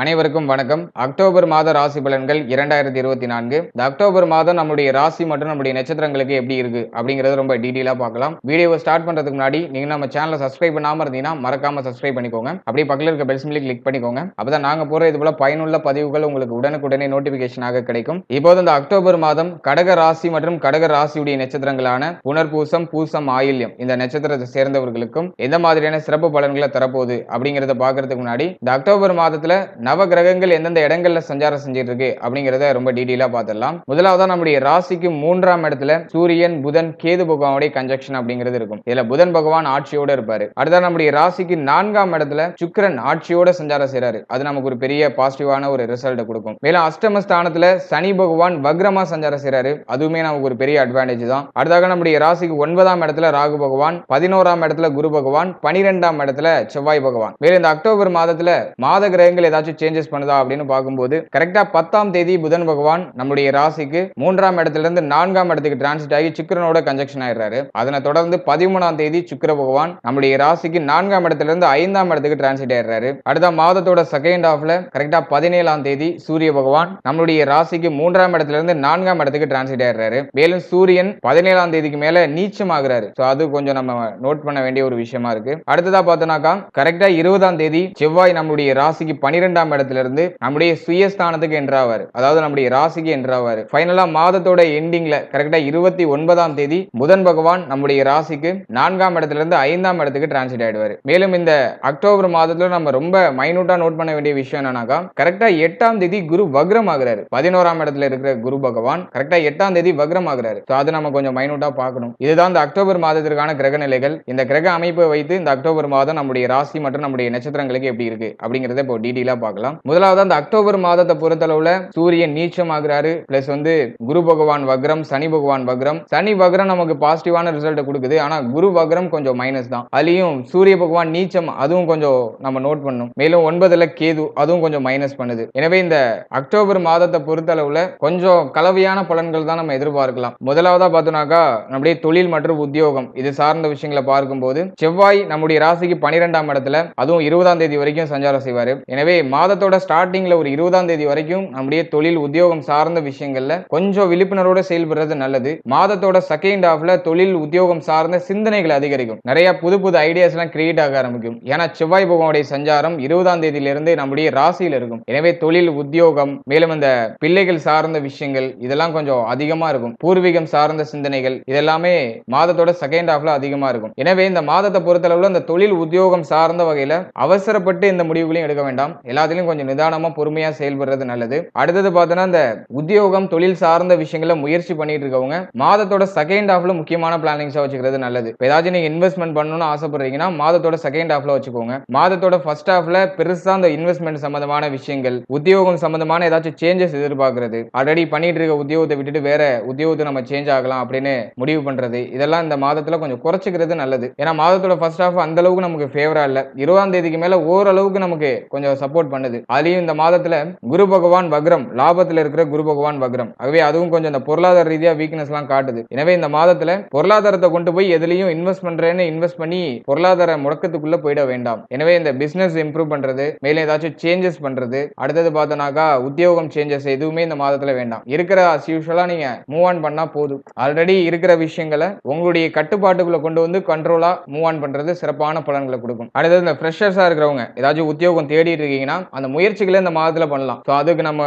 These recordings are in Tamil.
அனைவருக்கும் வணக்கம். அக்டோபர் மாத ராசி பலன்கள் இரண்டாயிரத்தி இருபத்தி நான்கு. இந்த அக்டோபர் மாதம் நம்முடைய ராசி மற்றும் நம்முடைய நட்சத்திரங்களுக்கு எப்படி இருக்கு அப்படிங்கறத ரொம்ப டீட்டெயிலா பார்க்கலாம். வீடியோவை ஸ்டார்ட் பண்றதுக்கு முன்னாடி நீங்க நம்ம சேனலை சப்ஸ்கிரைப் பண்ணாம இருந்தீங்கன்னா மறக்காம சப்ஸ்கிரைப் பண்ணிக்கோங்க. அப்படியே பக்கத்தில் இருக்க பெல் சிம்லி கிளிக் பண்ணிக்கோங்க. அப்பதான் நாங்க போற இது போல பயனுள்ள பதிவுகள் உங்களுக்கு உடனுக்குடனே நோட்டிபிகேஷனாக கிடைக்கும். இப்போது இந்த அக்டோபர் மாதம் கடக ராசி மற்றும் கடக ராசியுடைய நட்சத்திரங்களான புனர்பூசம் பூசம் ஆயில்யம் இந்த நட்சத்திரத்தை சேர்ந்தவர்களுக்கும் எந்த மாதிரியான சிறப்பு பலன்களை தரப்போகுது அப்படிங்கறத பாக்குறதுக்கு முன்னாடி இந்த அக்டோபர் மாதத்துல நவ கிரகங்கள் எந்தெந்த இடங்கள்ல சஞ்சாரம் செஞ்சிட்டு இருக்கு அப்படிங்கறத ரொம்ப டீட்டெயிலா பார்த்துடலாம் முதலாவதா நம்முடைய ராசிக்கு மூன்றாம் இடத்துல சூரியன் புதன் கேது பகவானுடைய கன்ஜெக்ஷன் அப்படிங்கிறது இருக்கும். இதுல புதன் பகவான் ஆட்சியோட இருப்பாரு. அடுத்தா நம்முடைய ராசிக்கு நான்காம் இடத்துல சுக்கரன் ஆட்சியோட சஞ்சாரம் செய்யறாரு அது நமக்கு ஒரு பெரிய பாசிட்டிவான ஒரு ரிசல்ட் கொடுக்கும். மேலும் அஷ்டம ஸ்தானத்துல சனி பகவான் வக்ரமா சஞ்சாரம் செய்யறாரு அதுவுமே நமக்கு ஒரு பெரிய அட்வான்டேஜ் தான். அடுத்தாக நம்முடைய ராசிக்கு ஒன்பதாம் இடத்துல ராகு பகவான் பதினோராம் இடத்துல குரு பகவான் பனிரெண்டாம் இடத்துல செவ்வாய் பகவான். மேலும் இந்த அக்டோபர் மாதத்துல மாத கிரகங்கள் ஏதாச்சும் சேஞ்சஸ் பண்ணுதா அப்படின்னு பார்க்கும்போது கரெக்டா பத்தாம் தேதி புதன் பகவான் நம்முடைய ராசிக்கு மூன்றாம் இடத்துல இருந்து நான்காம் இடத்துக்கு டிரான்சிட் ஆகி சுக்கரனோட கன்ஜெக்ஷன் ஆயிடுறாரு. அதனை தொடர்ந்து பதிமூணாம் தேதி சுக்கிர பகவான் நம்முடைய ராசிக்கு நான்காம் இடத்துல இருந்து ஐந்தாம் இடத்துக்கு டிரான்சிட் ஆயிடுறாரு. அடுத்த மாதத்தோட செகண்ட் ஹாஃப்ல கரெக்டா பதினேழாம் தேதி சூரிய பகவான் நம்மளுடைய ராசிக்கு மூன்றாம் இடத்துல இருந்து நான்காம் இடத்துக்கு டிரான்சிட் ஆயிடுறாரு. மேலும் சூரியன் பதினேழாம் தேதிக்கு மேல நீச்சம் ஆகுறாரு ஸோ அது கொஞ்சம் நம்ம நோட் பண்ண வேண்டிய ஒரு விஷயமா இருக்கு. அடுத்ததா பார்த்தோம்னாக்கா கரெக்டா இருபதாம் தேதி செவ்வாய் நம்முடைய ராசிக்கு பனிரெண்டாம் இடத்துல இருந்து நம்முடைய சுயஸ்தானத்துக்கு என்றாவாரு. அதாவது நம்முடைய ராசிக்கு என்றாவாரு. ஃபைனலா மாதத்தோட எண்டிங்ல கரெக்டா இருபத்தி ஒன்பதாம் தேதி புதன் பகவான் நம்முடைய ராசிக்கு நான்காம் இடத்துல இருந்து ஐந்தாம் இடத்துக்கு டிரான்சிட் ஆயிடுவாரு. மேலும் இந்த அக்டோபர் மாதத்துல நம்ம ரொம்ப மைனூட்டா நோட் பண்ண வேண்டிய விஷயம் என்னன்னாக்கா கரெக்டா எட்டாம் தேதி குரு வக்ரம் ஆகுறாரு பதினோராம் இடத்துல இருக்கிற குரு பகவான் கரெக்டா எட்டாம் தேதி வக்ரம் ஆகுறாரு அது நம்ம கொஞ்சம் மைனூட்டா பார்க்கணும். இதுதான் இந்த அக்டோபர் மாதத்திற்கான கிரக நிலைகள். இந்த கிரக அமைப்பை வைத்து இந்த அக்டோபர் மாதம் நம்முடைய ராசி மற்றும் நம்முடைய நட்சத்திரங்களுக்கு எப்படி இருக்கு அப்படிங்கறத இப்போ டீட்டெயிலா பார்க்கலாம். முதலாவது அந்த அக்டோபர் மாதத்தை பொறுத்தளவுல சூரியன் நீச்சம் ஆகுறாரு பிளஸ் வந்து குரு பகவான் வக்ரம் சனி பகவான் வக்ரம். சனி வக்ரம் நமக்கு பாசிட்டிவான ரிசல்ட் கொடுக்குது. ஆனா குரு வக்ரம் கொஞ்சம் மைனஸ் தான். அதுலயும் சூரிய பகவான் நீச்சம் அதுவும் கொஞ்சம் நம்ம நோட் பண்ணும் மேலும் ஒன்பதுல கேது அதுவும் கொஞ்சம் மைனஸ் பண்ணுது. எனவே இந்த அக்டோபர் மாதத்தை பொறுத்தளவுல கொஞ்சம் கலவையான பலன்கள் தான் நம்ம எதிர்பார்க்கலாம். முதலாவதா பார்த்தோம்னாக்கா நம்முடைய தொழில் மற்றும் உத்தியோகம் இது சார்ந்த விஷயங்களை பார்க்கும்போது செவ்வாய் நம்முடைய ராசிக்கு பனிரெண்டாம் இடத்துல அதுவும் இருபதாம் தேதி வரைக்கும் சஞ்சாரம் செய்வார். எனவே மா மாதத்தோட ஸ்டார்டிங்ல ஒரு இருபதாம் தேதி வரைக்கும் நம்முடைய தொழில் உத்தியோகம் சார்ந்த விஷயங்கள்ல கொஞ்சம் விழிப்புணர்வோட செயல்படுறது நல்லது. மாதத்தோட செகண்ட் ஹாஃப்ல தொழில் உத்தியோகம் சார்ந்த சிந்தனைகள் அதிகரிக்கும். நிறைய புது புது ஐடியாஸ் எல்லாம் கிரியேட் ஆக ஆரம்பிக்கும். ஏன்னா செவ்வாய் பகவானுடைய சஞ்சாரம் இருபதாம் தேதியிலிருந்து நம்முடைய ராசியில் இருக்கும். எனவே தொழில் உத்தியோகம் மேலும் இந்த பிள்ளைகள் சார்ந்த விஷயங்கள் இதெல்லாம் கொஞ்சம் அதிகமா இருக்கும். பூர்வீகம் சார்ந்த சிந்தனைகள் இதெல்லாமே மாதத்தோட செகண்ட் ஹாஃப்ல அதிகமா இருக்கும். எனவே இந்த மாதத்தை பொறுத்தளவுல இந்த தொழில் உத்தியோகம் சார்ந்த வகையில அவசரப்பட்டு இந்த முடிவுகளையும் எடுக்க வேண்டாம். அதுலயும் கொஞ்சம் நிதானமா பொறுமையா செயல்படுறது நல்லது. அடுத்தது பார்த்தோன்னா இந்த உத்தியோகம் தொழில் சார்ந்த விஷயங்களை முயற்சி பண்ணிட்டு இருக்கவங்க மாதத்தோட செகண்ட் ஹாஃப்ல முக்கியமான பிளானிங்ஸா வச்சுக்கிறது நல்லது. இப்ப ஏதாச்சும் நீங்க இன்வெஸ்ட்மெண்ட் பண்ணணும்னு ஆசைப்படுறீங்கன்னா மாதத்தோட செகண்ட் ஹாஃப்ல வச்சுக்கோங்க. மாதத்தோட ஃபர்ஸ்ட் ஹாஃப்ல பெருசா அந்த இன்வெஸ்ட்மெண்ட் சம்பந்தமான விஷயங்கள் உத்தியோகம் சம்பந்தமான ஏதாச்சும் சேஞ்சஸ் எதிர்பார்க்கறது. ஆல்ரெடி பண்ணிட்டு இருக்க உத்தியோகத்தை விட்டுட்டு வேற உத்தியோகத்தை நம்ம சேஞ்ச் ஆகலாம் அப்படின்னு முடிவு பண்றது. இதெல்லாம் இந்த மாதத்துல கொஞ்சம் குறைச்சிக்கிறது நல்லது. ஏன்னா மாதத்தோட ஃபர்ஸ்ட் ஹாஃப் அந்த அளவுக்கு நமக்கு ஃபேவரா இல்ல. இருபதாம் தேதிக்கு மேல ஓரளவுக்கு நமக்கு கொஞ்சம் சப்போர்ட் பண்ணுது அதுலயும் இந்த மாதத்துல குரு பகவான் வக்ரம் லாபத்துல இருக்கிற குரு பகவான் வக்ரம். ஆகவே அதுவும் கொஞ்சம் இந்த பொருளாதார ரீதியா வீக்னஸ் எல்லாம் காட்டுது. எனவே இந்த மாதத்துல பொருளாதாரத்தை கொண்டு போய் எதுலயும் இன்வெஸ்ட் பண்றேன்னு இன்வெஸ்ட் பண்ணி பொருளாதார முடக்கத்துக்குள்ள போயிட வேண்டாம். எனவே இந்த பிசினஸ் இம்ப்ரூவ் பண்றது மேலே ஏதாச்சும் சேஞ்சஸ் பண்றது அடுத்தது பார்த்தோன்னாக்கா உத்தியோகம் சேஞ்சஸ் எதுவுமே இந்த மாதத்துல வேண்டாம். இருக்கிற அஸ் யூஸ்வலா நீங்க மூவ் ஆன் பண்ணா போதும். ஆல்ரெடி இருக்கிற விஷயங்களை உங்களுடைய கட்டுப்பாட்டுக்குள்ள கொண்டு வந்து கண்ட்ரோலா மூவ் ஆன் பண்றது சிறப்பான பலன்களை கொடுக்கும். அடுத்தது இந்த ஃப்ரெஷர்ஸா இருக்கிறவங்க ஏதாச்சும் உத்தியோகம் தேடிட்டு இருக்கீங்கன்னா அந்த முயற்சிகளை இந்த மாதத்துல பண்ணலாம். ஸோ அதுக்கு நம்ம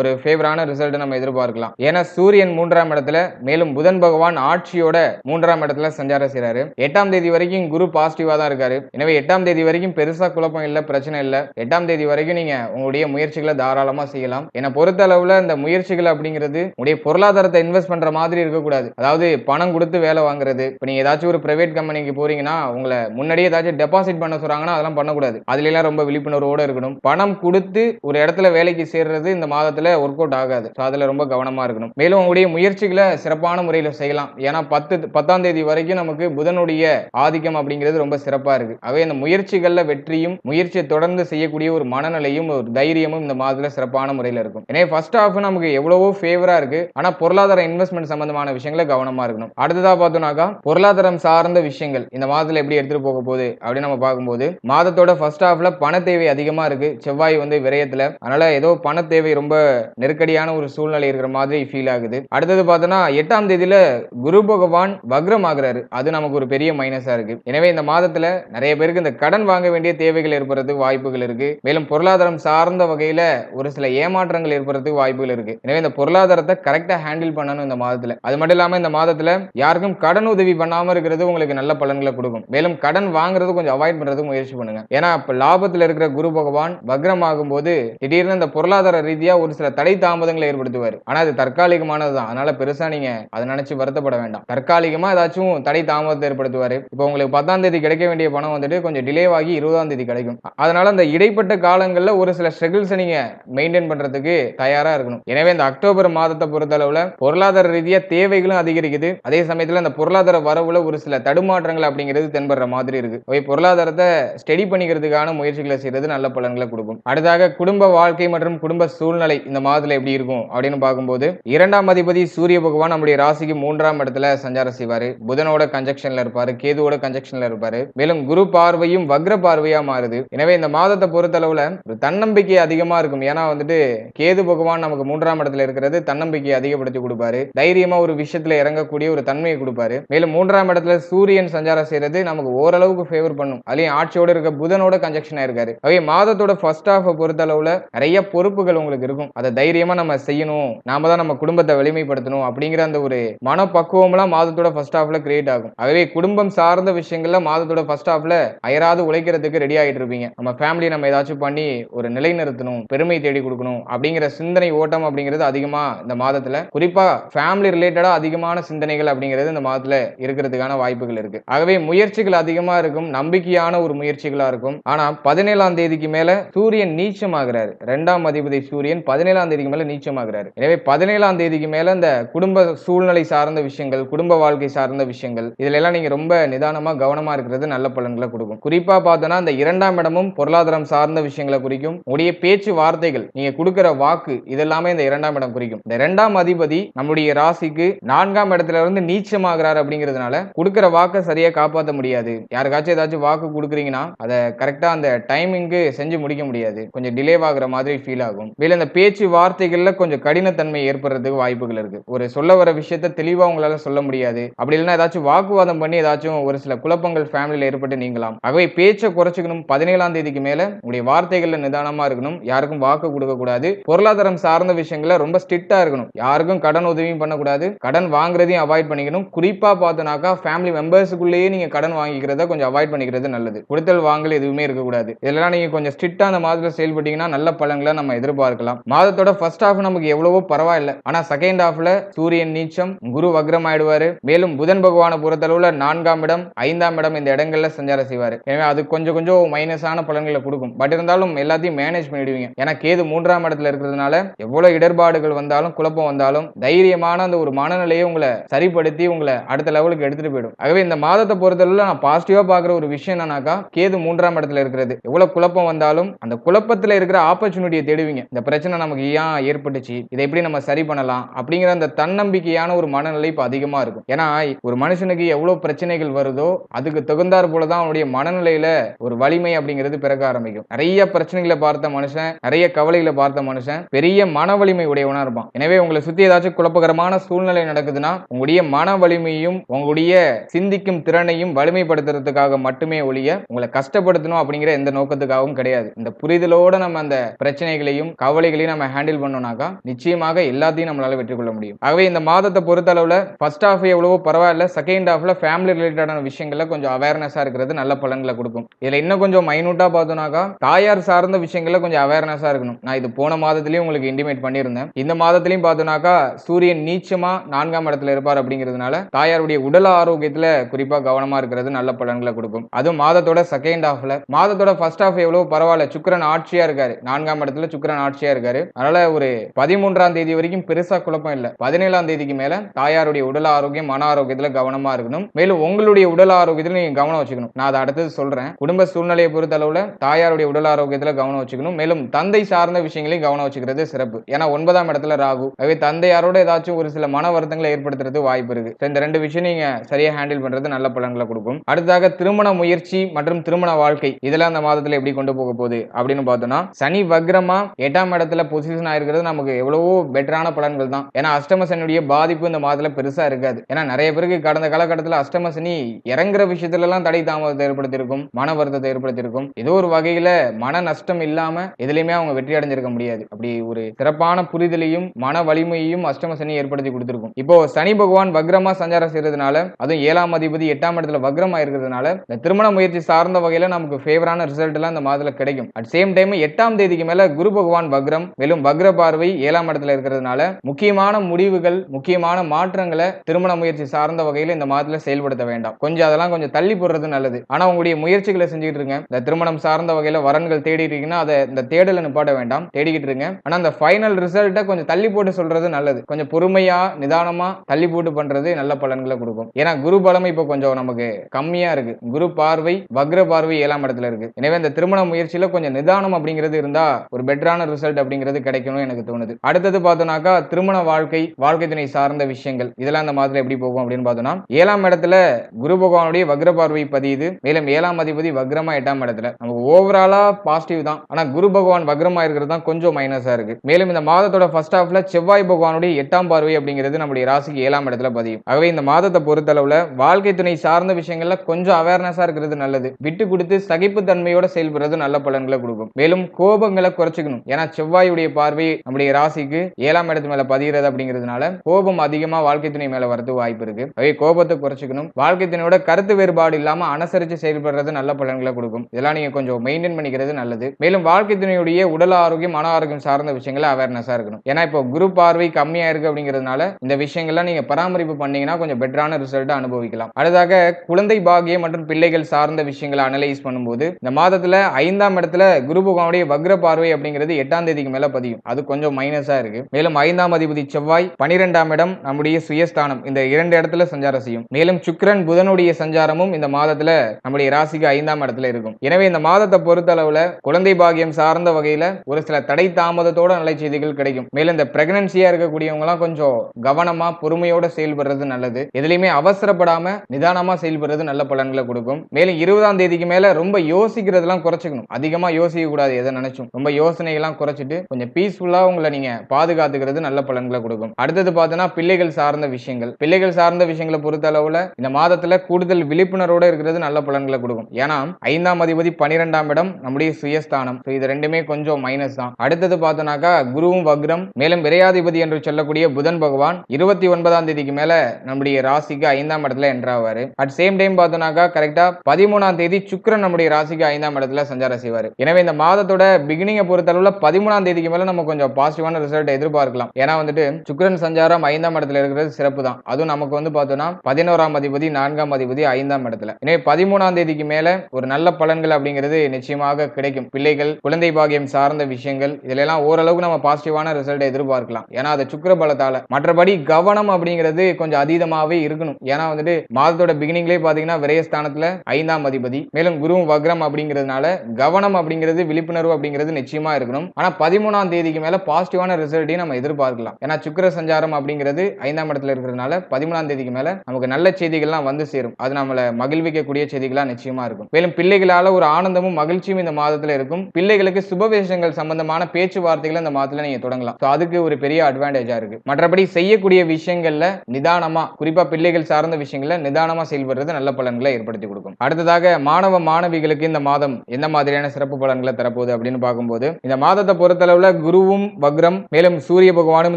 ஒரு ஃபேவரான ரிசல்ட் நம்ம எதிர்பார்க்கலாம். ஏன்னா சூரியன் மூன்றாம் இடத்துல மேலும் புதன் பகவான் ஆட்சியோட மூன்றாம் இடத்துல சஞ்சாரம் செய்யறாரு எட்டாம் தேதி வரைக்கும் குரு பாசிட்டிவா தான் இருக்காரு. எனவே எட்டாம் தேதி வரைக்கும் பெருசா குழப்பம் இல்ல பிரச்சனை இல்லை. எட்டாம் தேதி வரைக்கும் நீங்க உங்களுடைய முயற்சிகளை தாராளமா செய்யலாம். என்னை பொறுத்த அளவுல இந்த முயற்சிகள் அப்படிங்கிறது உடைய பொருளாதாரத்தை இன்வெஸ்ட் பண்ற மாதிரி இருக்கக்கூடாது. அதாவது பணம் கொடுத்து வேலை வாங்குறது. இப்போ நீங்க ஏதாச்சும் ஒரு பிரைவேட் கம்பெனிக்கு போறீங்கன்னா உங்களை முன்னாடியே ஏதாச்சும் டெபாசிட் பண்ண சொல்றாங்கன்னா அதெல்லாம் பண்ணக்கூடாது. அதுல எல்லாம் ரொம்ப விழிப்புணர்வோட இருக்கணும். பணம் கொடுத்து ஒரு இடத்துல வேலைக்கு சேர்றது இந்த மாதத்துல ஒர்க் அவுட் ஆகாது. ஸோ அதுல ரொம்ப கவனமா இருக்கணும். மேலும் உங்களுடைய முயற்சிகளை சிறப்பான முறையில் செய்யலாம். ஏன்னா பத்து பத்தாம் தேதி வரைக்கும் நமக்கு புதனுடைய ஆதிக்கம் அப்படிங்கிறது ரொம்ப சிறப்பா இருக்கு. அவை இந்த முயற்சிகள்ல வெற்றியும் முயற்சியை தொடர்ந்து செய்யக்கூடிய ஒரு மனநிலையும் ஒரு தைரியமும் இந்த மாதத்துல சிறப்பான முறையில் இருக்கும். ஏன்னா ஃபர்ஸ்ட் ஹாஃப் நமக்கு எவ்வளவோ ஃபேவரா இருக்கு. ஆனா பொருளாதார இன்வெஸ்ட்மெண்ட் சம்பந்தமான விஷயங்களை கவனமா இருக்கணும். அடுத்ததா பார்த்தோம்னாக்கா பொருளாதாரம் சார்ந்த விஷயங்கள். இந்த மாதத்துல எப்படி எடுத்துட்டு போக போகுது அப்படின்னு நம்ம பார்க்கும்போது மாதத்தோட ஃபர்ஸ்ட் ஹாஃப்ல பண தேவை அதிகமா இருக்கு. செவ்வாய் வந்து விரயத்துல. அதனால ஏதோ பண தேவை ரொம்ப நெருக்கடியான ஒரு சூழ்நிலை இருக்கிற மாதிரி ஃபீல் ஆகுது. அடுத்தது பார்த்தோன்னா எட்டாம் தேதியில குரு பகவான் வக்ரம் ஆகிறாரு அது நமக்கு ஒரு பெரிய மைனஸா இருக்கு. எனவே இந்த மாதத்துல நிறைய பேருக்கு இந்த கடன் வாங்க வேண்டிய தேவைகள் ஏற்படுறதுக்கு வாய்ப்புகள் இருக்கு. மேலும் பொருளாதாரம் சார்ந்த வகையில ஒரு சில ஏமாற்றங்கள் ஏற்படுறதுக்கு வாய்ப்புகள் இருக்கு. எனவே இந்த பொருளாதாரத்தை கரெக்டா ஹேண்டில் பண்ணணும் இந்த மாதத்துல. அது மட்டும் இல்லாம இந்த மாதத்துல யாருக்கும் கடன் உதவி பண்ணாம இருக்கிறது உங்களுக்கு நல்ல பலன்களை கொடுக்கும். மேலும் கடன் வாங்குறது கொஞ்சம் அவாய்ட் பண்றது முயற்சி பண்ணுங்க. ஏன்னா இப்ப லாபத்துல இருக்கிற குரு பகவான் வக்ரமாகும் ஆகும்போது திடீர்னு அந்த பொருளாதார ரீதியா ஒரு சில தடை தாமதங்களை ஏற்படுத்துவார். ஆனா அது தற்காலிகமானது தான் அதனால பெருசா நீங்க அதை நினைச்சு வருத்தப்பட வேண்டாம். தற்காலிகமா ஏதாச்சும் தடை தாமதத்தை ஏற்படுத்துவாரு. இப்போ உங்களுக்கு பத்தாம் தேதி கிடைக்க வேண்டிய பணம் வந்துட்டு கொஞ்சம் டிலே ஆகி இருபதாம் தேதி கிடைக்கும். அதனால அந்த இடைப்பட்ட காலங்கள்ல ஒரு சில ஸ்ட்ரகிள்ஸை நீங்க மெயின்டைன் பண்றதுக்கு தயாரா இருக்கணும். எனவே இந்த அக்டோபர் மாதத்தை பொறுத்தளவுல பொருளாதார ரீதியா தேவைகளும் அதிகரிக்குது. அதே சமயத்துல அந்த பொருளாதார வரவுல ஒரு சில தடுமாற்றங்கள் அப்படிங்கிறது தென்படுற மாதிரி இருக்கு. பொருளாதாரத்தை ஸ்டெடி பண்ணிக்கிறதுக்கான முயற்சிகளை செய்யறது நல்ல பலன்களை கொடுக்கும். இருக்கும் அடுத்ததாக குடும்ப வாழ்க்கை மற்றும் குடும்ப சூழ்நிலை இந்த மாதத்துல எப்படி இருக்கும் அப்படின்னு பார்க்கும்போது இரண்டாம் அதிபதி சூரிய பகவான் நம்முடைய ராசிக்கு மூன்றாம் இடத்துல சஞ்சாரம் செய்வாரு. புதனோட கன்ஜெக்ஷன்ல இருப்பாரு கேதுவோட கன்ஜெக்ஷன்ல இருப்பாரு. மேலும் குரு பார்வையும் வக்ர பார்வையா மாறுது. எனவே இந்த மாதத்தை பொறுத்தளவுல ஒரு தன்னம்பிக்கை அதிகமா இருக்கும். ஏன்னா வந்துட்டு கேது பகவான் நமக்கு மூன்றாம் இடத்துல இருக்கிறது தன்னம்பிக்கையை அதிகப்படுத்தி கொடுப்பாரு. தைரியமா ஒரு விஷயத்துல இறங்கக்கூடிய ஒரு தன்மையை கொடுப்பாரு. மேலும் மூன்றாம் இடத்துல சூரியன் சஞ்சாரம் செய்யறது நமக்கு ஓரளவுக்கு ஃபேவர் பண்ணும். அதுலயும் ஆட்சியோட இருக்க புதனோட கன்ஜெக்ஷன் ஆயிருக்காரு அவை மாதத்தோட ஃபர்ஸ்ட் ஹாஃப் பொறுத்தளவுல நிறைய பொறுப்புகள் உங்களுக்கு இருக்கும். அதை தைரியமா நம்ம செய்யணும். நாம தான் நம்ம குடும்பத்தை வலிமைப்படுத்தணும் அப்படிங்கிற அந்த ஒரு மனப்பக்குவம்லாம் மாதத்தோட ஃபர்ஸ்ட் ஹாஃப்ல கிரியேட் ஆகும். ஆகவே குடும்பம் சார்ந்த விஷயங்கள்ல மாதத்தோட ஃபர்ஸ்ட் ஹாஃப்ல அயராது உழைக்கிறதுக்கு ரெடி ஆகிட்டு இருப்பீங்க. நம்ம ஃபேமிலி நம்ம ஏதாச்சும் பண்ணி ஒரு நிலைநிறுத்தணும் பெருமை தேடி கொடுக்கணும் அப்படிங்கிற சிந்தனை ஓட்டம் அப்படிங்கிறது அதிகமா இந்த மாதத்துல. குறிப்பா ஃபேமிலி ரிலேட்டடா அதிகமான சிந்தனைகள் அப்படிங்கிறது இந்த மாதத்துல இருக்கிறதுக்கான வாய்ப்புகள் இருக்கு. ஆகவே முயற்சிகள் அதிகமா இருக்கும். நம்பிக்கையான ஒரு முயற்சிகளா இருக்கும். ஆனா பதினேழாம் தேதிக்கு மேல சூரியன் நீச்சமாகிறார். ரெண்டாம் அதிபதி சூரியன் பதினேழாம் தேதிக்கு மேல நீச்சமாகிறார். எனவே பதினேழாம் தேதிக்கு மேல இந்த குடும்ப சூழ்நிலை சார்ந்த விஷயங்கள் குடும்ப வாழ்க்கை சார்ந்த விஷயங்கள் இதுல எல்லாம் நீங்க ரொம்ப நிதானமா கவனமா இருக்கிறது நல்ல பலன்களை கொடுக்கும். குறிப்பா பார்த்தோன்னா இந்த இரண்டாம் இடமும் பொருளாதாரம் சார்ந்த விஷயங்களை குறிக்கும். உடைய பேச்சு வார்த்தைகள் நீங்க கொடுக்கிற வாக்கு இதெல்லாமே இந்த இரண்டாம் இடம் குறிக்கும். இந்த இரண்டாம் அதிபதி நம்முடைய ராசிக்கு நான்காம் இடத்துல இருந்து நீச்சமாகிறார் அப்படிங்கிறதுனால கொடுக்கிற வாக்கை சரியா காப்பாற்ற முடியாது. யாருக்காச்சும் ஏதாச்சும் வாக்கு கொடுக்குறீங்கன்னா அதை கரெக்டா அந்த டைமிங்க்கு செஞ்சு முடிக்க முடியாது. முடியாது. கொஞ்சம் டிலே ஆகுற மாதிரி ஃபீல் ஆகும். மேலும் அந்த பேச்சு வார்த்தைகள்ல கொஞ்சம் கடினத்தன்மை ஏற்படுறதுக்கு வாய்ப்புகள் இருக்கு. ஒரு சொல்ல வர விஷயத்த தெளிவா உங்களால சொல்ல முடியாது. அப்படி இல்லைன்னா ஏதாச்சும் வாக்குவாதம் பண்ணி ஏதாச்சும் ஒரு சில குழப்பங்கள் ஃபேமிலியில ஏற்பட்டு நீங்களாம் ஆகவே பேச்சை குறைச்சிக்கணும் பதினேழாம் தேதிக்கு மேல உங்களுடைய வார்த்தைகள்ல நிதானமா இருக்கணும். யாருக்கும் வாக்கு கொடுக்க கூடாது. பொருளாதாரம் சார்ந்த விஷயங்கள ரொம்ப ஸ்ட்ரிக்டா இருக்கணும். யாருக்கும் கடன் உதவியும் பண்ணக்கூடாது. கடன் வாங்குறதையும் அவாய்ட் பண்ணிக்கணும். குறிப்பா பார்த்தோன்னாக்கா ஃபேமிலி மெம்பர்ஸுக்குள்ளேயே நீங்க கடன் வாங்கிக்கிறத கொஞ்சம் அவாய்ட் பண்ணிக்கிறது நல்லது. கொடுத்தல் வாங்கல் எதுவுமே இருக்கக்கூடாது. இதெல்லாம் நீங்க கொஞ்சம் ஸ்ட்ரிக்டா அந்த மாதத்துல செயல்பட்டீங்கன்னா நல்ல பலன்களை நம்ம எதிர்பார்க்கலாம். மாதத்தோட ஃபர்ஸ்ட் ஹாஃப் நமக்கு எவ்வளவோ பரவாயில்ல. ஆனா செகண்ட் ஹாஃப்ல சூரியன் நீச்சம் குரு வக்ரம் ஆயிடுவாரு. மேலும் புதன் பகவான பொறுத்தளவுல நான்காம் இடம் ஐந்தாம் இடம் இந்த இடங்கள்ல சஞ்சாரம் செய்வாரு. எனவே அது கொஞ்சம் கொஞ்சம் மைனஸான பலன்களை கொடுக்கும். பட் இருந்தாலும் எல்லாத்தையும் மேனேஜ் பண்ணிடுவீங்க. ஏன்னா கேது மூன்றாம் இடத்துல இருக்கிறதுனால எவ்வளவு இடர்பாடுகள் வந்தாலும் குழப்பம் வந்தாலும் தைரியமான அந்த ஒரு மனநிலையை உங்களை சரிப்படுத்தி உங்களை அடுத்த லெவலுக்கு எடுத்துட்டு போயிடும். ஆகவே இந்த மாதத்தை பொறுத்தளவுல நான் பாசிட்டிவா பாக்குற ஒரு விஷயம் என்னன்னாக்கா கேது மூன்றாம் இடத்துல இருக்கிறது. எவ்வளவு குழப்பம் வந்தாலும் அந்த குழப்பத்தில் இருக்கிற ஆப்பர்ச்சுனிட்டியை தேடுவீங்க. இந்த பிரச்சனை நமக்கு ஏன் ஏற்பட்டுச்சு? இதை எப்படி நம்ம சரி பண்ணலாம்? அப்படிங்கிற அந்த தன்னம்பிக்கையான ஒரு மனநிலை இப்போ அதிகமாக இருக்கும். ஏன்னா ஒரு மனுஷனுக்கு எவ்வளோ பிரச்சனைகள் வருதோ அதுக்கு தகுந்தாற் போலதான் அவனுடைய மனநிலையில ஒரு வலிமை அப்படிங்கிறது பிறக்க ஆரம்பிக்கும். நிறைய பிரச்சனைகளை பார்த்த மனுஷன் நிறைய கவலைகளை பார்த்த மனுஷன் பெரிய மன வலிமை உடையவனா இருப்பான். எனவே உங்களை சுத்தி ஏதாச்சும் குழப்பகரமான சூழ்நிலை நடக்குதுன்னா உங்களுடைய மன வலிமையும் உங்களுடைய சிந்திக்கும் திறனையும் வலிமைப்படுத்துறதுக்காக மட்டுமே ஒழிய உங்களை கஷ்டப்படுத்தணும் அப்படிங்கிற எந்த நோக்கத்துக்காகவும் கிடையாது. இந்த புரிதலோட நம்ம அந்த பிரச்சனைகளையும் கவலைகளையும் நம்ம ஹேண்டில் பண்ணோம்னாக்கா நிச்சயமாக எல்லாத்தையும் நம்மளால வெற்றி கொள்ள முடியும். ஆகவே இந்த மாதத்தை பொறுத்த அளவில் ஃபர்ஸ்ட் ஹாஃப் எவ்வளவோ பரவாயில்ல செகண்ட் ஹாஃப்ல ஃபேமிலி ரிலேட்டடான விஷயங்கள்ல கொஞ்சம் அவேர்னஸா இருக்கிறது நல்ல பலன்களை கொடுக்கும். இதுல இன்னும் கொஞ்சம் மைனூட்டா பார்த்தோம்னாக்கா தாயார் சார்ந்த விஷயங்கள்ல கொஞ்சம் அவேர்னஸா இருக்கணும். நான் இது போன மாதத்திலயும் உங்களுக்கு இன்டிமேட் பண்ணியிருந்தேன். இந்த மாதத்திலையும் பார்த்தோம்னாக்கா சூரியன் நீச்சமா நான்காம் இடத்துல இருப்பார் அப்படிங்கிறதுனால தாயாருடைய உடல் ஆரோக்கியத்துல குறிப்பா கவனமா இருக்கிறது நல்ல பலன்களை கொடுக்கும். அதுவும் மாதத்தோட செகண்ட் ஹாஃப்ல மாதத்தோட ஃபர்ஸ்ட் ஹாஃப் எவ்வளவு பரவாயில்ல சுக்கரன் ஆட்சியா இருக்காரு. நான்காம் இடத்துல சுக்கரன் ஆட்சியா இருக்காரு. அதனால ஒரு பதிமூன்றாம் தேதி வரைக்கும் பெருசா குழப்பம் இல்ல. பதினேழாம் தேதிக்கு மேல தாயாருடைய உடல் ஆரோக்கியம் மன ஆரோக்கியத்துல கவனமா இருக்கணும். மேலும் உங்களுடைய உடல் ஆரோக்கியத்துல நீங்க கவனம் வச்சுக்கணும். நான் அதை அடுத்தது சொல்றேன். குடும்ப சூழ்நிலையை பொறுத்த அளவுல தாயாருடைய உடல் ஆரோக்கியத்துல கவனம் வச்சுக்கணும். மேலும் தந்தை சார்ந்த விஷயங்களையும் கவனம் வச்சுக்கிறது சிறப்பு. ஏன்னா ஒன்பதாம் இடத்துல ராகு. ஆகவே தந்தையாரோட ஏதாச்சும் ஒரு சில மன வருத்தங்களை ஏற்படுத்துறது வாய்ப்பு இருக்கு. இந்த ரெண்டு விஷயம் நீங்க சரியா ஹேண்டில் பண்றது நல்ல பலன்களை கொடுக்கும். அடுத்ததாக திருமண முயற்சி மற்றும் திருமண வாழ்க்கை. இதெல்லாம் அந்த மாதத்துல எப்படி கொண்டு போக போகுது? அப்படின்னு பார்த்தோம்னா சனி வக்ரமா எட்டாம் இடத்துல பொசிஷன் ஆயிருக்கிறது நமக்கு எவ்வளவோ பெட்டரான பலன்கள் தான். ஏன்னா அஷ்டம சனியுடைய பாதிப்பு இந்த மாதத்துல பெருசா இருக்காது. ஏன்னா நிறைய பேருக்கு கடந்த காலகட்டத்தில் அஷ்டம சனி இறங்குற விஷயத்துல எல்லாம் தடை தாமதத்தை ஏற்படுத்தியிருக்கும் மன வருத்தத்தை ஏற்படுத்தியிருக்கும். ஏதோ ஒரு வகையில மன நஷ்டம் இல்லாம எதுலையுமே அவங்க வெற்றி அடைஞ்சிருக்க முடியாது. அப்படி ஒரு சிறப்பான புரிதலையும் மன வலிமையையும் அஷ்டம சனி ஏற்படுத்தி கொடுத்திருக்கும். இப்போ சனி பகவான் வக்ரமா சஞ்சாரம் செய்யறதுனால அதுவும் ஏழாம் அதிபதி எட்டாம் இடத்துல வக்ரமா இருக்கிறதுனால இந்த திருமண முயற்சி சார்ந்த வகையில நமக்கு ஃபேவரான ரிசல்ட் எல்லாம் இந்த மாதத்துல கிடைக்கும். அட் சேம் டைம் எட்டாம் தேதிக்கு மேல குரு பகவான் வக்ரம் மேலும் வக்ர பார்வை ஏழாம் இடத்துல இருக்கிறதுனால முக்கியமான முடிவுகள் முக்கியமான மாற்றங்களை திருமண முயற்சி சார்ந்த வகையில் இந்த மாதத்துல செயல்படுத்த வேண்டாம். கொஞ்சம் அதெல்லாம் கொஞ்சம் தள்ளி போடுறது நல்லது. ஆனா உங்களுடைய முயற்சிகளை செஞ்சுட்டு இருங்க. இந்த திருமணம் சார்ந்த வகையில வரன்கள் தேடி இருக்கீங்கன்னா அதை இந்த தேடலை நிப்பாட்ட வேண்டாம். தேடிக்கிட்டு இருங்க. ஆனா அந்த ஃபைனல் ரிசல்ட்டை கொஞ்சம் தள்ளி போட்டு சொல்றது நல்லது. கொஞ்சம் பொறுமையா நிதானமா தள்ளி போட்டு பண்றது நல்ல பலன்களை கொடுக்கும். ஏன்னா குரு பலம் இப்போ கொஞ்சம் நமக்கு கம்மியா இருக்கு. குரு பார்வை வக்ர பார்வை ஏழாம் இடத்துல இருக்கு. எனவே இந்த திருமண முயற்சியில கொஞ்சம் நிதானம் அப்படிங்கிறது இருந்தா ஒரு பெட்டரான ரிசல்ட் அப்படிங்கிறது கிடைக்கணும் எனக்கு தோணுது. அடுத்தது பார்த்தோம்னாக்கா திருமண வாழ்க்கை வாழ்க்கை துணை சார்ந்த விஷயங்கள். இதெல்லாம் இந்த மாதிரி எப்படி போகும் அப்படின்னு பார்த்தோம்னா ஏழாம் இடத்துல குரு பகவானுடைய வக்ர பார்வை பதியுது. மேலும் ஏழாம் அதிபதி வக்ரமா எட்டாம் இடத்துல. நமக்கு ஓவராலா பாசிட்டிவ் தான். ஆனா குரு பகவான் வக்ரமா இருக்கிறது தான் கொஞ்சம் மைனஸா இருக்கு. மேலும் இந்த மாதத்தோட ஃபர்ஸ்ட் ஹாஃப்ல செவ்வாய் பகவானுடைய எட்டாம் பார்வை அப்படிங்கிறது நம்முடைய ராசிக்கு ஏழாம் இடத்துல பதியும். ஆகவே இந்த மாதத்தை பொறுத்தளவுல வாழ்க்கை துணை சார்ந்த விஷயங்கள்ல கொஞ்சம் அவேர்னஸா இருக்கிறது நல்லது. விட்டு கொடுத்து சகிப்பு தன்மையோட செயல்படுறது நல்ல பலன்களை கொடுக்கும் மேலும் கோபங்களை குறைச்சிக்கணும். ஏன்னா செவ்வாயுடைய பார்வை நம்முடைய ராசிக்கு ஏழாம் இடத்து மேல பதிகிறது அப்படிங்கிறதுனால கோபம் அதிகமா வாழ்க்கை துணை மேல வரது வாய்ப்பு இருக்கு. அதே கோபத்தை குறைச்சிக்கணும். வாழ்க்கை துணையோட கருத்து வேறுபாடு இல்லாம அனுசரிச்சு செயல்படுறது நல்ல பலன்களை கொடுக்கும். இதெல்லாம் நீங்க கொஞ்சம் மெயின்டைன் பண்ணிக்கிறது நல்லது. மேலும் வாழ்க்கை துணையுடைய உடல் ஆரோக்கியம் மன ஆரோக்கியம் சார்ந்த விஷயங்கள அவேர்னஸா இருக்கணும். ஏன்னா இப்போ குரு பார்வை கம்மியா இருக்கு அப்படிங்கிறதுனால இந்த விஷயங்கள்லாம் நீங்க பராமரிப்பு பண்ணீங்கன்னா கொஞ்சம் பெட்டரான ரிசல்ட் அனுபவிக்கலாம். அடுத்ததாக குழந்தை பாகியம் மற்றும் பிள்ளைகள் சார்ந்த விஷயங்களை அனலைஸ் பண்ணும்போது இந்த மாதத்துல ஐந்தாம் இடத்துல குரு பகவானுடைய வக்ர பார்வை அப்படிங்கிறது எட்டாம் தேதிக்கு மேல பதியும். அது கொஞ்சம் மைனஸா இருக்கு. மேலும் ஐந்தாம் அதிபதி செவ்வாய் பனிரெண்டாம் இடம் நம்முடைய சுயஸ்தானம். இந்த இரண்டு இடத்துல சஞ்சாரம் செய்யும். மேலும் சுக்கிரன் புதனுடைய சஞ்சாரமும் இந்த மாதத்துல நம்முடைய ராசிக்கு ஐந்தாம் இடத்துல இருக்கும். எனவே இந்த மாதத்தை பொறுத்தளவுல குழந்தை பாகியம் சார்ந்த வகையில ஒரு சில தடை தாமதத்தோட நல்ல செய்திகள் கிடைக்கும். மேலும் இந்த பிரெக்னன்சியா இருக்கக்கூடியவங்க எல்லாம் கொஞ்சம் கவனமா பொறுமையோட செயல்படுறது நல்லது. எதுலையுமே அவசரப்படாம நிதானமா செயல்படுறது நல்ல பலன்களை கொடுக்கும். மேலும் இருபதாம் தேதிக்கு மேல ரொம்ப யோசிக்கிறதெல்லாம் குறைச்சிக்கணும். அதிகமா யோசிக்க கூடாது எதை நினைச்சும். ரொம்ப யோசனைகள்லாம் குறைச்சிட்டு கொஞ்சம் பீஸ்ஃபுல்லா உங்களை நீங்க பாதுகாத்துக்கிறது நல்ல பலன்களை கொடுக்கும். அடுத்தது பார்த்தோன்னா பிள்ளைகள் சார்ந்த விஷயங்கள். பிள்ளைகள் சார்ந்த விஷயங்களை பொறுத்த அளவுல இந்த மாதத்துல கூடுதல் விழிப்புணர்வோட இருக்கிறது நல்ல பலன்களை கொடுக்கும். ஏன்னா ஐந்தாம் அதிபதி பனிரெண்டாம் இடம் நம்முடைய சுயஸ்தானம். இது ரெண்டுமே கொஞ்சம் மைனஸ் தான். அடுத்தது பார்த்தோம்னாக்கா குருவும் வக்ரம் மேலும் விரையாதிபதி என்று சொல்லக்கூடிய புதன் பகவான் இருபத்தி ஒன்பதாம் தேதிக்கு மேல நம்முடைய ராசிக்கு ஐந்தாம் இடத்துல என்றாவாரு அட் சேம் டைம் பார்த்தோம்னாக்கா கரெக்டா பதிமூணாம் தேதி சுக்கிரன் நம்முடைய ராசிக்கு ஐந்தாம் இடத்துல சஞ்சாரம் செய்வார். எனவே இந்த மாதத்தோட பிகினிங்கை பொறுத்தளவுல பதிமூணாம் தேதிக்கு மேல நம்ம கொஞ்சம் பாசிட்டிவான ரிசல்ட் எதிர்பார்க்கலாம். ஏன்னா வந்துட்டு சுக்கரன் சஞ்சாரம் ஐந்தாம் இடத்துல இருக்கிறது சிறப்பு தான். அதுவும் நமக்கு வந்து பார்த்தோம்னா பதினோராம் அதிபதி நான்காம் அதிபதி ஐந்தாம் இடத்துல. எனவே பதிமூணாம் தேதிக்கு மேல ஒரு நல்ல பலன்கள் அப்படிங்கிறது நிச்சயமாக கிடைக்கும். பிள்ளைகள் குழந்தை பாகியம் சார்ந்த விஷயங்கள் இதுல எல்லாம் ஓரளவுக்கு நம்ம பாசிட்டிவான ரிசல்ட் எதிர்பார்க்கலாம். ஏன்னா அது சுக்கர பலத்தால. மற்றபடி கவனம் அப்படிங்கிறது கொஞ்சம் அதீதமாவே இருக்கணும். ஏன்னா வந்துட்டு மாதத்தோட பிகினிங்லேயே பார்த்தீங்கன்னா விரயஸ்தானத்துல ஐந்தாம் அதிபதி. மேலும் குருவும் வக்ரம் அப்படிங்கிறதுனால கவனம் அப்படிங்கிறது விழிப்புணர்வு அப்படிங்கிறது நிச்சயமா இருக்கணும். ஆனா பதிமூணாம் தேதிக்கு மேல பாசிட்டிவான ரிசல்ட்டையும் நம்ம எதிர்பார்க்கலாம். ஏன்னா சுக்கர சஞ்சாரம் அப்படிங்கிறது ஐந்தாம் இடத்துல இருக்கிறதுனால பதிமூணாம் தேதிக்கு மேல நமக்கு நல்ல செய்திகள்லாம் வந்து சேரும். அது நம்மளை மகிழ்விக்கக்கூடிய செய்திகளா நிச்சயமா இருக்கும். மேலும் பிள்ளைகளால ஒரு ஆனந்தமும் மகிழ்ச்சியும் இந்த மாதத்துல இருக்கும். பிள்ளைகளுக்கு சுபவிசேஷங்கள் சம்பந்தமான பேச்சுவார்த்தைகளை இந்த மாதத்துல நீங்க தொடங்கலாம். அதுக்கு ஒரு பெரிய அட்வான்டேஜா இருக்கு. மற்றபடி செய்யக்கூடிய விஷயங்கள்ல நிதானமா குறிப்பா பிள்ளைகள் சார்ந்த விஷயங்கள்ல நிதானமா செயல்படுறது நல்ல பலன்களை ஏற்படுத்தி கொடுக்கும். அடுத்ததாக மாணவ மாணவிகளுக்கு இந்த மாதம் எந்த மாதிரியான சிறப்பு பலன்களை தரப்போகுது அப்படின்னு பார்க்கும்போது இந்த மாதத்தை பொறுத்தளவுல குருவும் வக்ரம் மேலும் சூரிய பகவானும்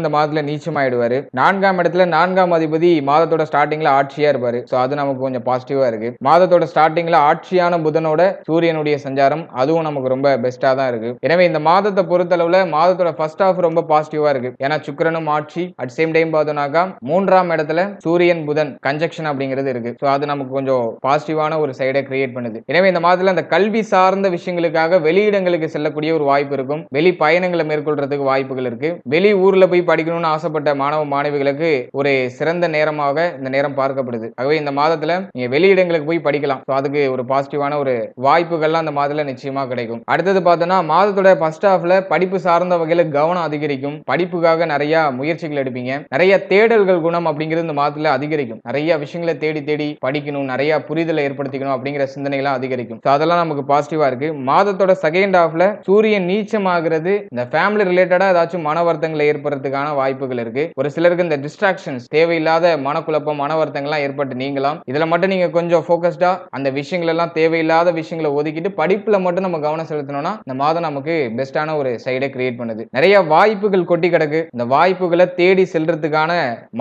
இந்த மாதத்துல நீச்சமாயிடுவாரு. நான்காம் இடத்துல நான்காம் அதிபதி மாதத்தோட ஸ்டார்டிங்ல ஆட்சியா இருப்பாரு. சோ அது நமக்கு கொஞ்சம் பாசிட்டிவா இருக்கு. மாதத்தோட ஸ்டார்டிங்ல ஆட்சியான புதனோட சூரியனுடைய சஞ்சாரம் அதுவும் நமக்கு ரொம்ப பெஸ்டா தான் இருக்கு. எனவே இந்த மாதத்தை பொறுத்தளவுல மாதத்தோட ஃபர்ஸ்ட் ஹாஃப் ரொம்ப பாசிட்டிவா இருக்கு. ஏன்னா சுக்கிரனும் ஆட்சி அட் சேம் டைம் பார்த்தோம்னாக்கா மூன்றாம் இடத்துல சூரியன் புதன் கன்ஜெக்ஷன் அப்படிங்கிறது இருக்கு. ஸோ அது நமக்கு கொஞ்சம் பாசிட்டிவான ஒரு சைடை கிரியேட் பண்ணுது. எனவே இந்த மாதத்துல அந்த கல்வி சார்ந்த விஷயங்களுக்காக வெளியிடங்களுக்கு செல்லக்கூடிய ஒரு வாய்ப்பு இருக்கும். வெளி பயணங்களை மேற்கொள்றதுக்கு வாய்ப்புகள் இருக்கு. வெளி ஊர்ல போய் படிக்கணும்னு ஆசைப்பட்ட மாணவ மாணவிகளுக்கு ஒரு சிறந்த நேரமாக இந்த நேரம் பார்க்கப்படுது. ஆகவே இந்த மாதத்துல நீங்க வெளியிடங்களுக்கு போய் படிக்கலாம். ஸோ அதுக்கு ஒரு பாசிட்டிவான ஒரு வாய்ப்புகள்லாம் அந்த மாதத்துல நிச்சயமா கிடைக்கும். அடுத்தது பார்த்தோம்னா மாதத்தோட ஃபர்ஸ்ட் ஹாஃப்ல படிப்பு சார்ந்த வகையில கவனம் அதிகரிக்கும். படிப்புக்காக நிறைய முயற்சிகள் எடுப்பீங்க. நிறைய தேடல்கள் குணம் அப்படிங்கிறது இந்த மாதத்துல அதிகரிக்கும். நிறைய விஷயங்களை தேடி தேடி படிக்கணும். நிறைய புரிதலை ஏற்படுத்திக்கணும் அப்படிங்கிற சிந்தனைகள்லாம் அதிகரிக்கும். ஸோ அதெல்லாம் நமக்கு பாசிட்டிவா இருக்கு. மாதத்தோட செகண்ட் ஹாஃப்ல சூரியன் நீச்சமாகிறது. இந்த ஃபேமிலி ரிலேட்டடா ஏதாச்சும் மன வருத்தங்களை ஏற்படுறதுக்கான வாய்ப்புகள் இருக்கு. ஒரு சிலருக்கு இந்த டிஸ்ட்ராக்ஷன்ஸ் தேவையில்லாத மனக்குழப்பம் மன வருத்தங்கள்லாம் ஏற்பட்டு நீங்களாம் இதுல மட்டும் நீங்க கொஞ்சம் போக்கஸ்டா அந்த விஷயங்கள் எல்லாம் தேவையில்லாத விஷயங்களை ஒதுக்கிட்டு படிப்புல மட்டும் நம்ம கவனம் செலுத்தணும்னா இந்த மாதம் நமக்கு பெஸ்டான ஒரு சைடை கிரியேட் பண்ணுது. நிறைய வாய்ப்புகள் கொட்டி கிடக்கு. இந்த வாய்ப்புகளை தேடி செல்றதுக்கான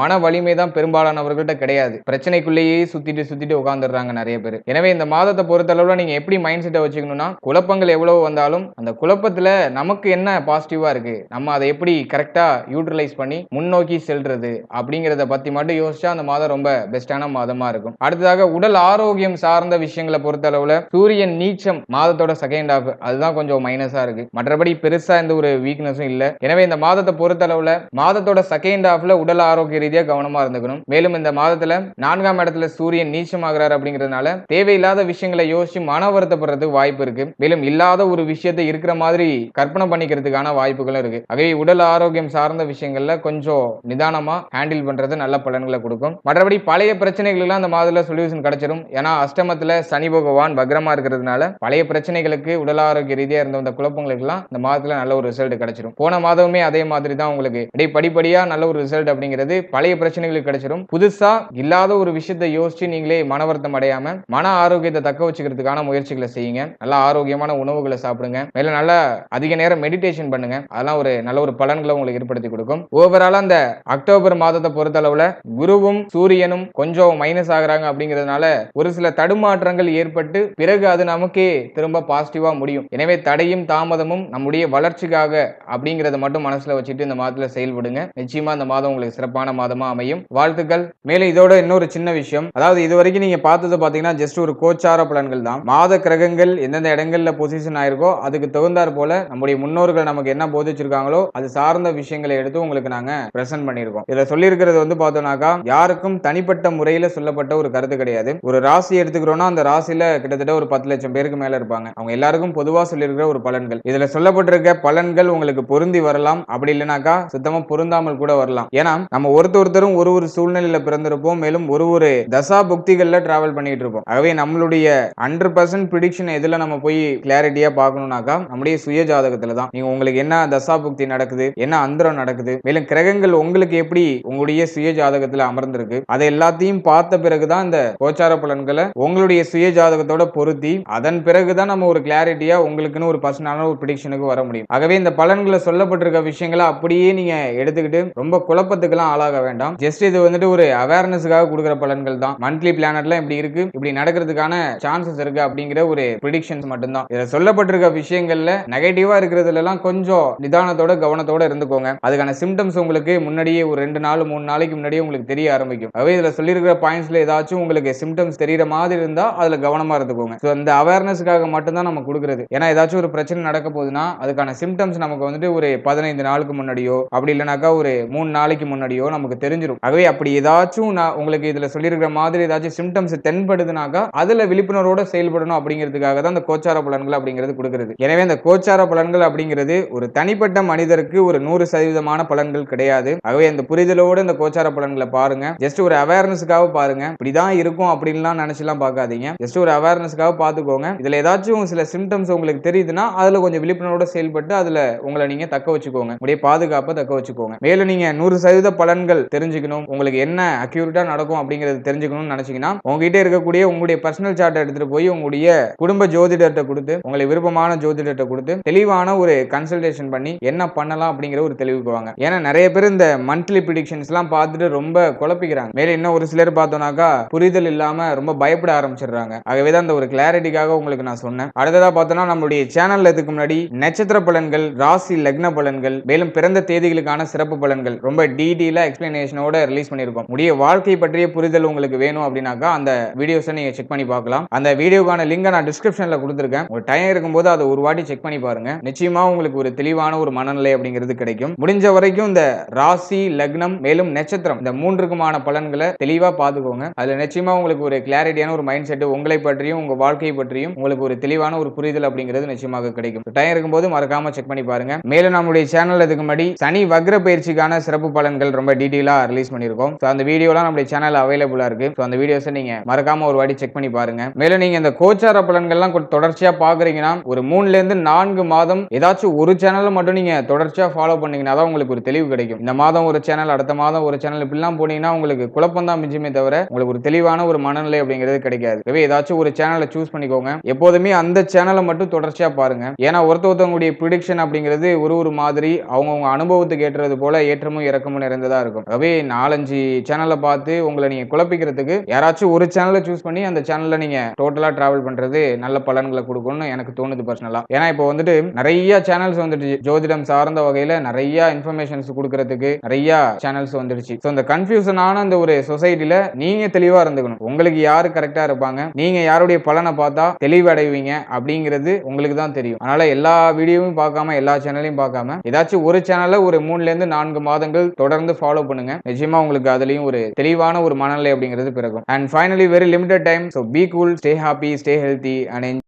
மன வலிமை தான் பெரும்பாலானவர்கள்ட்ட கிடையாது. பிரச்சனைக்குள்ளேயே சுத்திட்டு சுத்திட்டு உட்காந்துடுறாங்க நிறைய பேர். எனவே இந்த மாதத்தை பொறுத்தளவுல நீங்க எப்படி மைண்ட் செட்டை வச்சுக்கணும்னா குழப்பங்கள் எவ்வளவு வந்தாலும் அந்த குழப்பத்துல நமக்கு என்ன பாசிட்டிவா இருக்கு? நம்ம அதை எப்படி கரெக்டா யூட்டிலைஸ் பண்ணி முன்னோக்கி செல்றது அப்படிங்கறத பத்தி மட்டும் யோசிச்சா அந்த மாதம் ரொம்ப பெஸ்டான மாதமா இருக்கும். அடுத்ததாக உடல் ஆரோக்கியம் சார்ந்த விஷயங்களை பொறுத்தளவுல சூரியன் நீச்சம் மாதத்தோட செகண்ட் ஆஃப் அதுதான் கொஞ்சம் மைனஸா இருக்கு. மற்றபடி பெருசா எந்த ஒரு வீக்னஸும் இல்ல. எனவே இந்த மாதத்தை பொறுத்தளவுல மாதத்தோட செகண்ட் ஹாஃப்ல உடல் ஆரோக்கிய ரீதியா கவனமா இருந்துக்கணும். மேலும் இந்த மாதத்துல நான்காம் இடத்துல சூரியன் நீச்சமாகிறார் அப்படிங்கறதுனால தேவையில்லாத விஷயங்களை யோசிச்சு மன வருத்தப்படுறதுக்கு வாய்ப்பு இருக்கு. மேலும் இல்லாத ஒரு விஷயத்தை இருக்கிற மாதிரி கற்பனை பண்ணிக்கிறதுக்கான வாய்ப்புகளும் இருக்கு. ஆகவே உடல் ஆரோக்கியம் சார்ந்த விஷயங்கள்ல கொஞ்சம் நிதானமா ஹேண்டில் பண்றது நல்ல பலன்களை கொடுக்கும். மற்றபடி பழைய பிரச்சனைகள் எல்லாம் அந்த மாதத்துல சொல்யூஷன் கிடைச்சிரும். ஏன்னா அஷ்டமத்துல சனி பகவான் பக்ரமா இருக்கிறதுனால பழைய பிரச்சனைகளுக்கு உடல் ஆரோக்கிய ரீதியா இருந்த அந்த குழப்பங்களுக்கு எல்லாம் இந்த மாதத்துல நல்ல ஒரு ரிசல்ட் கிடைச்சிரும். போன மாதமே அதே மாதிரி தான் உங்களுக்கு. அப்படியே படிப்படியா நல்ல ஒரு ரிசல்ட் அப்படிங்கிறது பழைய பிரச்சனைகளுக்கு கிடைச்சிரும். புதுசா இல்லாத ஒரு விஷயத்தை யோசிச்சு நீங்களே மன வருத்தம் அடையாம மன ஆரோக்கியத்தை தக்க வச்சுக்கிறதுக்கான முயற்சிகளை செய்யுங்க. நல்ல ஆரோக்கியமான உணவு உணவுகளை சாப்பிடுங்க. மேல நல்லா அதிக நேரம் மெடிடேஷன் பண்ணுங்க. அதெல்லாம் ஒரு நல்ல ஒரு பலன்களை உங்களுக்கு ஏற்படுத்தி கொடுக்கும். ஓவரால் அந்த அக்டோபர் மாதத்தை பொறுத்தளவுல குருவும் சூரியனும் கொஞ்சம் மைனஸ் ஆகுறாங்க அப்படிங்கிறதுனால ஒரு சில தடுமாற்றங்கள் ஏற்பட்டு பிறகு அது நமக்கே திரும்ப பாசிட்டிவா முடியும். எனவே தடையும் தாமதமும் நம்முடைய வளர்ச்சிக்காக அப்படிங்கறத மட்டும் மனசுல வச்சுட்டு இந்த மாதத்துல செயல்படுங்க. நிச்சயமா இந்த மாதம் உங்களுக்கு சிறப்பான மாதமா அமையும். வாழ்த்துக்கள். மேலும் இதோட இன்னொரு சின்ன விஷயம். அதாவது இது வரைக்கும் நீங்க பார்த்தது பாத்தீங்கன்னா ஜஸ்ட் ஒரு கோச்சார பலன்கள் தான். மாத கிரகங்கள் எந்தெந்த இடங்கள்ல பொசிஷன் ஆயிருக்கோ அதுக்கு தகுந்தாற் போல நம்முடைய முன்னோர்கள் நமக்கு என்ன போதிச்சிருக்காங்களோ அது சார்ந்த விஷயங்களை எடுத்து உங்களுக்கு நாங்க பிரசன்ட் பண்ணியிருக்கோம். இதுல சொல்லியிருக்கிறது வந்து பார்த்தோம்னாக்கா யாருக்கும் தனிப்பட்ட முறையில சொல்லப்பட்ட ஒரு கருத்து கிடையாது. ஒரு ராசி எடுத்துக்கிறோம்னா அந்த ராசியில கிட்டத்தட்ட ஒரு பத்து லட்சம் பேருக்கு மேல இருப்பாங்க. அவங்க எல்லாருக்கும் பொதுவா சொல்லியிருக்கிற ஒரு பலன்கள். இதுல சொல்லப்பட்டிருக்க பலன்கள் உங்களுக்கு பொருந்தி வரலாம். அப்படி இல்லைனாக்கா சுத்தமா பொருந்தாமல் கூட வரலாம். ஏன்னா நம்ம ஒருத்தர் ஒருத்தரும் ஒரு ஒரு சூழ்நிலையில பிறந்திருப்போம். மேலும் ஒரு ஒரு தசா புக்திகள்ல டிராவல் பண்ணிட்டு இருப்போம். ஆகவே நம்மளுடைய ஹண்ட்ரட் பர்சன்ட் ப்ரிடிக்ஷன் எதுல நம்ம போய் கிளாரிட்டி கிளாரிட்டியா பார்க்கணும்னாக்கா நம்முடைய சுய ஜாதகத்துல தான் நீங்க உங்களுக்கு என்ன தசா புக்தி நடக்குது என்ன அந்தரம் நடக்குது மேலும் கிரகங்கள் உங்களுக்கு எப்படி உங்களுடைய சுய ஜாதகத்துல அமர்ந்திருக்கு அதை எல்லாத்தையும் பார்த்த பிறகுதான் இந்த கோச்சார பலன்களை உங்களுடைய சுய ஜாதகத்தோட பொருத்தி அதன் பிறகுதான் நம்ம ஒரு கிளாரிட்டியா உங்களுக்குன்னு ஒரு பர்சனலான ஒரு ப்ரிடிக்ஷனுக்கு வர முடியும். ஆகவே இந்த பலன்களை சொல்லப்பட்டிருக்க விஷயங்களை அப்படியே நீங்க எடுத்துக்கிட்டு ரொம்ப குழப்பத்துக்கெல்லாம் ஆளாக வேண்டாம். ஜஸ்ட் இது வந்துட்டு ஒரு அவேர்னஸுக்காக கொடுக்குற பலன்கள் தான். மந்த்லி பிளானட்லாம் இப்படி இருக்கு இப்படி நடக்கிறதுக்கான சான்சஸ் இருக்கு அப்படிங்கிற ஒரு ப்ரிடிக்ஷன்ஸ் மட்டும்தான். இதில் சொல்லப்பட்டிருக்க விஷயங்கள்ல நெகட்டிவா இருக்கிறதுல எல்லாம் கொஞ்சம் நிதானத்தோட கவனத்தோட இருந்துக்கோங்க. அதுக்கான சிம்டம்ஸ் உங்களுக்கு முன்னாடியே ஒரு ரெண்டு நாள் மூணு நாளைக்கு முன்னாடியே உங்களுக்கு தெரிய ஆரம்பிக்கும். அவை இதுல சொல்லியிருக்கிற பாயிண்ட்ஸ்ல ஏதாச்சும் உங்களுக்கு சிம்டம்ஸ் தெரியற மாதிரி இருந்தா அதுல கவனமா இருந்துக்கோங்க. ஸோ அந்த அவேர்னஸ்க்காக மட்டும்தான் நம்ம கொடுக்குறது. ஏன்னா ஏதாச்சும் ஒரு பிரச்சனை நடக்க போகுதுன்னா அதுக்கான சிம்டம்ஸ் நமக்கு வந்துட்டு ஒரு பதினைந்து நாளுக்கு முன்னாடியோ அப்படி இல்லைனாக்கா ஒரு மூணு நாளைக்கு முன்னாடியோ நமக்கு தெரிஞ்சிடும் ஆகவே அப்படி ஏதாச்சும் நான் உங்களுக்கு இதுல சொல்லியிருக்கிற மாதிரி ஏதாச்சும் சிம்டம்ஸ் தென்படுதுனாக்கா அதுல விழிப்புணர்வோட செயல்படணும் அப்படிங்கிறதுக்காக தான் அந்த கோச்சார பலன்கள் அப்படிங்கிறது கொடுக்கிறது. எனவே இந்த கோச்சார பலன்கள் அப்படிங்கிறது ஒரு தனிப்பட்ட மனிதருக்கு ஒரு நூறு சதவீதமான பலன்கள் கிடையாது. ஆகவே அந்த புரிதலோடு இந்த கோச்சார பலன்களை பாருங்க. ஜஸ்ட் ஒரு அவேர்னஸுக்காக பாருங்க. இப்படிதான் இருக்கும் அப்படின்லாம் நினைச்சுலாம் பார்க்காதீங்க. ஜஸ்ட் ஒரு அவேர்னஸுக்காக பார்த்துக்கோங்க. இதுல ஏதாச்சும் சில சிம்டம்ஸ் உங்களுக்கு தெரியுதுன்னா அதுல கொஞ்சம் விழிப்புணர்வோட செயல்பட்டு அதுல உங்களை நீங்க தக்க வச்சுக்கோங்க. உடைய பாதுகாப்பை தக்க வச்சுக்கோங்க. மேலும் நீங்க நூறு சதவீத பலன்கள் தெரிஞ்சுக்கணும். உங்களுக்கு என்ன அக்யூரேட்டா நடக்கும் அப்படிங்கறது தெரிஞ்சுக்கணும்னு நினைச்சீங்கன்னா உங்ககிட்ட இருக்கக்கூடிய உங்களுடைய பர்சனல் சார்ட் எடுத்துட்டு போய் உங்களுடைய குடும்ப ஜோதிடர்கிட்ட கொடுத்து உங்களுக்கு விருப்பமான ஜோதிடத்தை கொடுத்து தெளிவான ஒரு கன்சல்டேஷன் பண்ணி என்ன பண்ணலாம் அப்படிங்கிற ஒரு தெளிவுக்கு வாங்க ஏன்னா நிறைய பேர் இந்த மந்த்லி ப்ரிடிக்ஷன்ஸ் எல்லாம் பார்த்துட்டு ரொம்ப குழப்பிக்கிறாங்க. மேலே இன்னும் ஒரு சிலர் பார்த்தோம்னாக்கா புரிதல் இல்லாம ரொம்ப பயப்பட ஆரம்பிச்சிடுறாங்க. ஆகவே தான் அந்த ஒரு கிளாரிட்டிக்காக உங்களுக்கு நான் சொன்னேன். அடுத்ததா பார்த்தோம்னா நம்மளுடைய சேனல்ல இதுக்கு முன்னாடி நட்சத்திர பலன்கள் ராசி லக்ன பலன்கள் மேலும் பிறந்த தேதிகளுக்கான சிறப்பு பலன்கள் ரொம்ப டீடெயிலா எக்ஸ்பிளனேஷனோட ரிலீஸ் பண்ணியிருக்கோம். உடைய வாழ்க்கை பற்றிய புரிதல் உங்களுக்கு வேணும் அப்படின்னாக்கா அந்த வீடியோஸை நீங்க செக் பண்ணி பார்க்கலாம். அந்த வீடியோக்கான லிங்கை நான் டிஸ்கிரிப்ஷன்ல கொடுத்துருக்கேன். ஒரு டைம் இருக்கும்போது அதை ஒரு வாட்டி செக் பண்ணி பாருங்க. நிச்சயமா உங்களுக்கு ஒரு தெளிவான ஒரு மனநிலை அப்படிங்கிறது கிடைக்கும். முடிஞ்ச வரைக்கும் இந்த ராசி லக்னம் மேலும் நட்சத்திரம் இந்த மூன்றுக்குமான பலன்களை தெளிவா பார்த்துக்கோங்க. அதுல நிச்சயமா உங்களுக்கு ஒரு கிளாரிட்டியான ஒரு மைண்ட் செட் உங்களை பற்றியும் உங்க வாழ்க்கையை பற்றியும் உங்களுக்கு ஒரு தெளிவான ஒரு புரிதல் அப்படிங்கிறது நிச்சயமாக கிடைக்கும். டைம் இருக்கும்போது மறக்காம செக் பண்ணி பாருங்க. மேலும் நம்முடைய சேனல் இதுக்கு முன்னாடி சனி வக்ர பயிற்சிக்கான சிறப்பு பலன்கள் ரொம்ப டீட்டெயிலா ரிலீஸ் பண்ணிருக்கோம் ஸோ அந்த வீடியோலாம் நம்முடைய சேனல் அவைலபிளா இருக்கு. ஸோ அந்த வீடியோஸை நீங்க மறக்காம ஒரு வாட்டி செக் பண்ணி பாருங்க. மேலும் நீங்க இந்த கோச்சார பலன்கள்லாம் கொஞ்சம் தொடர்ச்சியா பாக்குறீங்க பார்த்தீங்கன்னா ஒரு மூணுலேருந்து நான்கு மாதம் ஏதாச்சும் ஒரு சேனலை மட்டும் நீங்க தொடர்ச்சியாக ஃபாலோ பண்ணீங்கன்னா தான் உங்களுக்கு ஒரு தெளிவு கிடைக்கும். இந்த மாதம் ஒரு சேனல் அடுத்த மாதம் ஒரு சேனல் இப்படிலாம் போனீங்கன்னா உங்களுக்கு குழப்பம் தான் மிஞ்சுமே தவிர உங்களுக்கு ஒரு தெளிவான ஒரு மனநிலை அப்படிங்கிறது கிடைக்காது. எனவே ஏதாச்சும் ஒரு சேனலை சூஸ் பண்ணிக்கோங்க. எப்போதுமே அந்த சேனலை மட்டும் தொடர்ச்சியாக பாருங்க. ஏன்னா ஒருத்த ஒருத்தவங்களுடைய ப்ரிடிக்ஷன் அப்படிங்கிறது ஒரு ஒரு மாதிரி அவங்கவுங்க அனுபவத்துக்கு ஏற்றது போல ஏற்றமும் இறக்கமும் நிறைந்ததா இருக்கும். எனவே நாலஞ்சு சேனலை பார்த்து உங்களை நீங்க குழப்பிக்கிறதுக்கு யாராச்சும் ஒரு சேனலை சூஸ் பண்ணி அந்த சேனல்ல நீங்க டோட்டலா டிராவல் பண்றது நல்ல பலன்களை கொடுக்கும்னு எனக்கு தோணுது பர்சனலா ஏன்னா இப்போ வந்துட்டு நிறைய சேனல்ஸ் வந்துட்டு ஜோதிடம் சார்ந்த வகையில நிறைய இன்ஃபர்மேஷன்ஸ் கொடுக்கறதுக்கு நிறைய சேனல்ஸ் வந்துடுச்சு. ஸோ இந்த கன்ஃபியூஷனான அந்த ஒரு சொசைட்டில நீங்க தெளிவா இருந்துக்கணும். உங்களுக்கு யாரு கரெக்டா இருப்பாங்க? நீங்க யாருடைய பலனை பார்த்தா தெளிவடைவீங்க அப்படிங்கிறது உங்களுக்கு தான் தெரியும். அதனால எல்லா வீடியோவும் பார்க்காம எல்லா சேனலையும் பார்க்காம ஏதாச்சும் ஒரு சேனலை ஒரு மூணுல இருந்து நான்கு மாதங்கள் தொடர்ந்து ஃபாலோ பண்ணுங்க. நிச்சயமா உங்களுக்கு அதுலயும் ஒரு தெளிவான ஒரு மனநிலை அப்படிங்கிறது பிறகும் and finally very limited time so be cool stay happy stay healthy and